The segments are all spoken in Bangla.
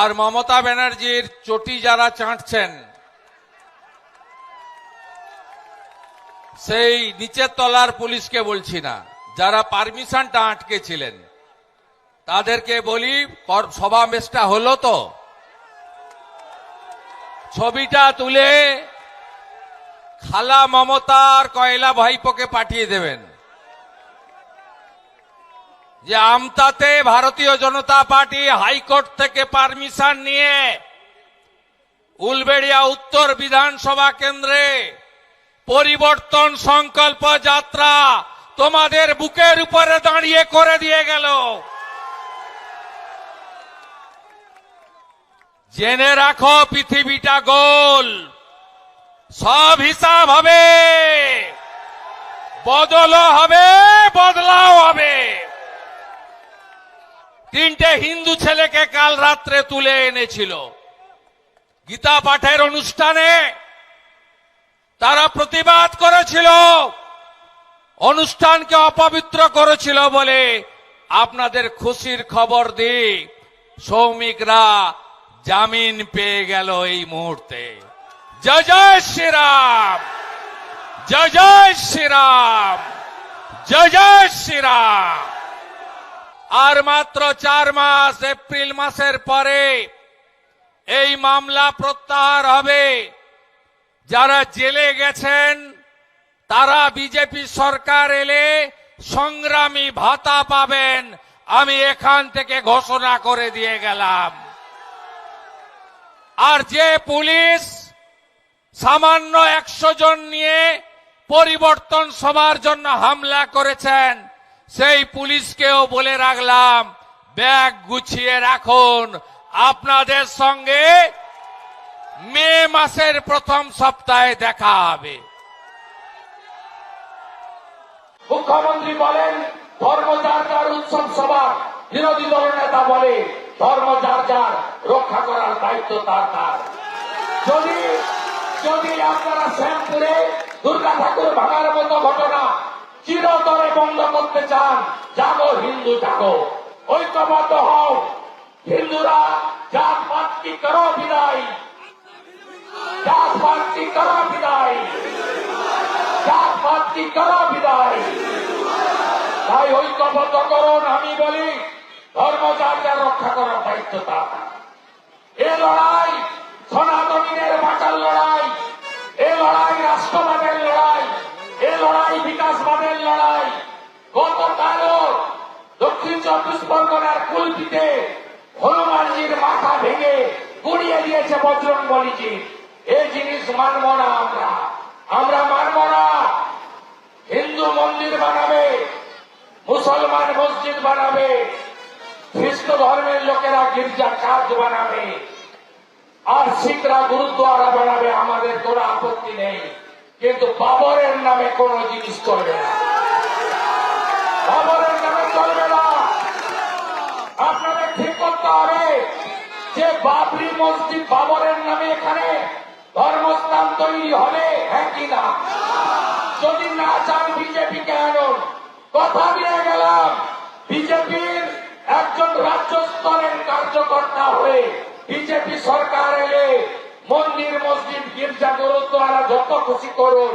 আর মমতা ব্যানার্জির চটি যারা চাঁটছেন, সেই নিচের তলার পুলিশকে বলছি না, যারা পারমিশনটা আটকে ছিলেন তাদেরকে বলি সমাবেশটা হলো তো। ছবিটা তুলে খালা মমতার কয়লা ভাইপোকে পাঠিয়ে দেবেন। যে আমতাতে Bharatiya Janata party high court থেকে পারমিশন নিয়ে উলবেড়িয়া উত্তর বিধানসভা কেন্দ্রে পরিবর্তন সংকল্প যাত্রা তোমাদের বুকের উপরে দাঁড়িয়ে করে দিয়ে গেল। জেনে রাখো পৃথিবীটা গোল। সব হিসাব হবে। বদলও হবে, বদলাও হবে। তিনটে হিন্দু ছেলেকে কাল রাত্রে তুলে এনেছিল। গীতা পাঠের অনুষ্ঠানে তারা প্রতিবাদ করেছিল। অনুষ্ঠানকে অপবিত্র করেছিল বলে আপনাদের খুশির খবর দিই। সৌমিকরা জামিন পেয়ে গেল এই মুহূর্তে। জয় জয় শ্রীরাম! জয় জয় শ্রীরাম! জয় জয় শ্রীরাম! আর মাত্র চার মাস, এপ্রিল মাসের পরে এই মামলা প্রত্যাহার হবে। যারা জেলে গেছেন, তারা বিজেপি সরকার এলে সংগ্রামী ভাতা পাবেন। আমি এখান থেকে ঘোষণা করে দিয়ে গেলাম। আর যে পুলিশ সামান্য একশো জন নিয়ে পরিবর্তন সভার জন্য হামলা করেছেন সেই পুলিশকেও বলে রাখলাম, ব্যাগ গুছিয়ে রাখুন। আপনাদের সঙ্গে মে মাসের প্রথম সপ্তাহে দেখা হবে। মুখ্যমন্ত্রী বলেন, ধর্ম যার যার উৎসব সভা বিরোধী দল নেতা বলে, ধর্ম যার যার, রক্ষা করার দায়িত্ব তার তার। যদি যদি আপনারা শ্যামপুরে দুর্গা ঠাকুর ভাঙার মতো ঘটনা চিরতরে বন্ধ করতে চান, জাগো হিন্দু, জাগো। ঐক্যবদ্ধ হও। হিন্দুরা জাত পাত কি করো বিদায়? জাত পাত কি করো বিদায়? জাত পাত কি করো বিদায়? তাই ঐক্যবদ্ধ করুন, আমি বলি, ধর্ম যার যার রক্ষা করার দায়িত্ব তার। এ লড়াই সনাতনীদের বাঁচার লড়াই। চব্বিশ হনুমানজির মাথা ভেঙে গুড়িয়ে দিয়েছে বজরং বলিজি এই জিনিস মানব না আমরা। আমরা মানব না। হিন্দু মন্দির বানাবে, মুসলমান মসজিদ বানাবে, খ্রিস্ট ধর্মের লোকেরা গির্জা কাজ বানাবে, আর শিখরা গুরুদ্বারা বানাবে, আমাদের কোনো আপত্তি নেই। কিন্তু বাবরের নামে কোন জিনিস চলবে না। বাবরের আপনাদের ঠিক করতে হবে যে বাবরি মসজিদ বাবরের নামে এখানে ধর্মস্থান তৈরি হবে হ্যাঁ কি না? যদি না চান বিজেপিকে আনুন। কথা দিয়ে গেলাম, বিজেপির একজন রাজ্য স্তরের কার্যকর্তা হয়ে বিজেপি সরকার এলে মন্দির, মসজিদ, গির্জা, গুরুদ্বারা যত খুশি করুন।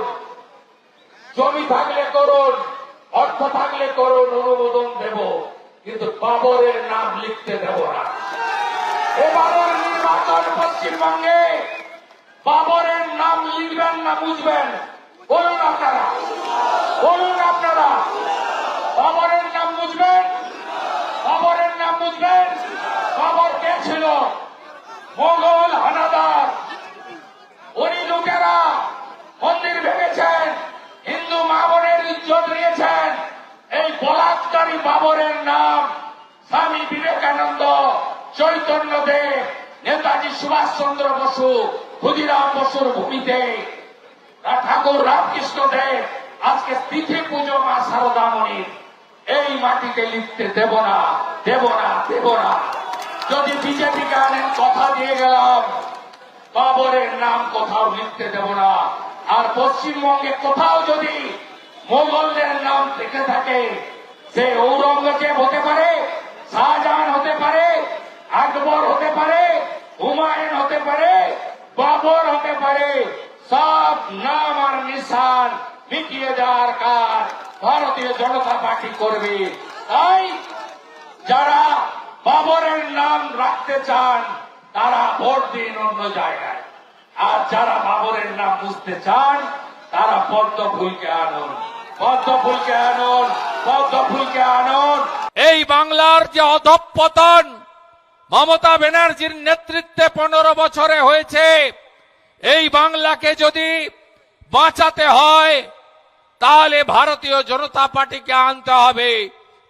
জমি থাকলে করুন, অর্থ থাকলে করুন, অনুমোদন দেব। কিন্তু বাবরের নাম লিখতে দেব না। এবারের নির্বাচন পশ্চিমবঙ্গে বাবরের নাম লিখবেন না বুঝবেন? বলুন আপনারা। বলুন আপনারা। বাবরের নাম বুঝবেন? বাবরের নাম বুঝবেন? বাবর কে ছিল? মোগল হানাদার। উনি লোকেরা মন্দির ভেঙেছেন বলাৎকারী বাবরের নাম স্বামী বিবেকানন্দ চৈতন্য দেব, নেতাজি সুভাষ চন্দ্র বসু, ক্ষুদিরাম বসুর ভূমিতে। ঠাকুর রামকৃষ্ণ দেব, আজকে তিথি পুজো মা শারদামণির এই মাটিতে লিখতে দেব না দেব না দেব না। যদি বিজেপিকে আনেন, কথা দিয়ে গেলাম। বাবরের নাম কোথাও লিখতে দেব না। আর পশ্চিমবঙ্গে কোথাও যদি মোগলদের নাম থেকে থাকে সে ঔরঙ্গজেব হতে পারে, শাহজাহান হতে পারে, আকবর হতে পারে, হুমায়ুন হতে পারে, বাবর হতে পারে, সব নাম আর নিশান মিটিয়ে দেওয়ার কাজ ভারতীয় জনতা পার্টি করবে। তাই যারা বাবরের নাম রাখতে চান, তারা ভোট দিন অন্য জায়গায়। আর যারা বাবরের নাম বুঝতে চান, তারা পদ্ম ফুলকে আনুন। এই বাংলার যে অধঃপতন মমতা ব্যানার্জির নেতৃত্বে পনেরো বছরে হয়েছে, এই বাংলাকে যদি বাঁচাতে হয়, তাহলে ভারতীয় জনতা পার্টিকে আনতে হবে।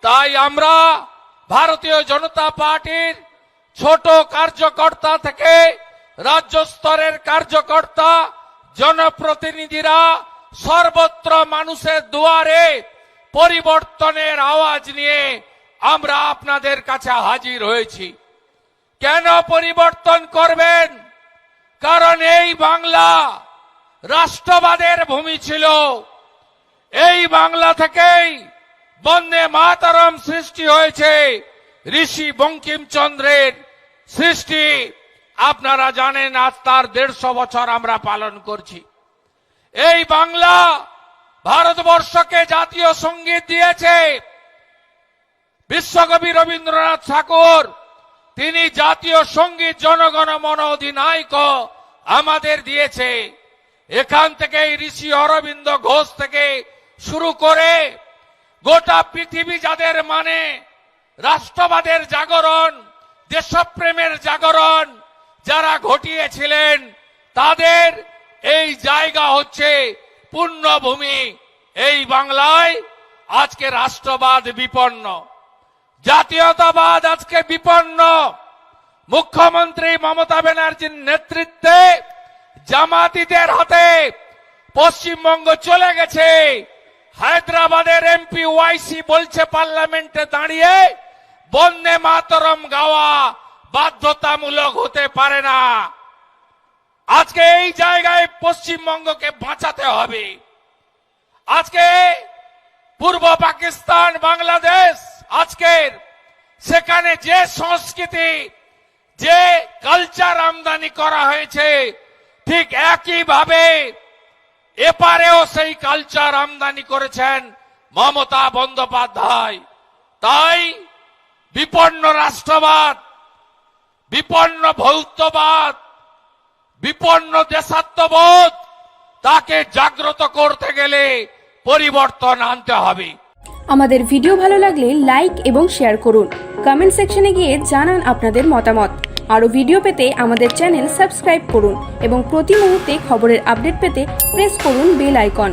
তাই আমরা ভারতীয় জনতা পার্টির ছোট কার্যকর্তা থেকে রাজ্য স্তরের কার্যকর্তা, জনপ্রতিনিধিরা সর্বত্র মানুষের দুয়ারে পরিবর্তনের আওয়াজ নিয়ে আমরা আপনাদের কাছে হাজির হয়েছি। কেন পরিবর্তন করবেন? কারণ এই বাংলা রাষ্ট্রবাদের ভূমি ছিল। এই বাংলা থেকেই বন্দে মাতারম সৃষ্টি হয়েছে। ঋষি বঙ্কিমচন্দ্রের সৃষ্টি। আপনারা জানেন আজ তার দেড়শো বছর আমরা পালন করছি। এই বাংলা ভারতবর্ষকে জাতীয় সংগীত দিয়েছে বিশ্বকবি রবীন্দ্রনাথ ঠাকুর। তিনি জাতীয় সংগীত জনগণ মন অধিনায়ক আমাদের দিয়েছে। এখান থেকে ঋষি অরবিন্দ ঘোষ থেকে শুরু করে গোটা পৃথিবী যাদের মানে রাষ্ট্রবাদের জাগরণ, দেশপ্রেমের জাগরণ যারা ঘটিয়েছিলেন, তাদের এই জায়গা হচ্ছে পুণ্যভূমি এই বাংলায় আজকে রাষ্ট্রবাদ বিপন্ন। জাতীয়তাবাদ আজকে বিপন্ন। মুখ্যমন্ত্রী মমতা ব্যানার্জির নেতৃত্বে জামাতিদের হাতে পশ্চিমবঙ্গ চলে গেছে। হায়দ্রাবাদের এমপি ওয়াইসি বলছে পার্লামেন্টে দাঁড়িয়ে বন্দে মাতরম গাওয়া বাধ্যতামূলক হতে পারে না। আজকে এই জায়গায় পশ্চিমবঙ্গকে বাঁচাতে হবে। আজকে পূর্ব পাকিস্তান, বাংলাদেশ আজকের সেখানে যে সংস্কৃতি, যে কালচার আমদানি করা হয়েছে, ঠিক একইভাবে এপারেও সেই কালচার আমদানি করেছেন মমতা বন্দ্যোপাধ্যায়। তাই বিপন্ন রাষ্ট্রবাদ, বিপন্ন ভৌতবাদ বিপন্ন দেশাত্মবোধ, তাকে জাগ্রত করতে গেলে পরিবর্তন আনতে হবে। আমাদের ভিডিও ভালো লাগলে লাইক এবং শেয়ার করুন। কমেন্ট সেকশনে গিয়ে জানান আপনাদের মতামত। আরও ভিডিও পেতে আমাদের চ্যানেল সাবস্ক্রাইব করুন এবং প্রতি মুহূর্তে খবরের আপডেট পেতে প্রেস করুন বেল আইকন।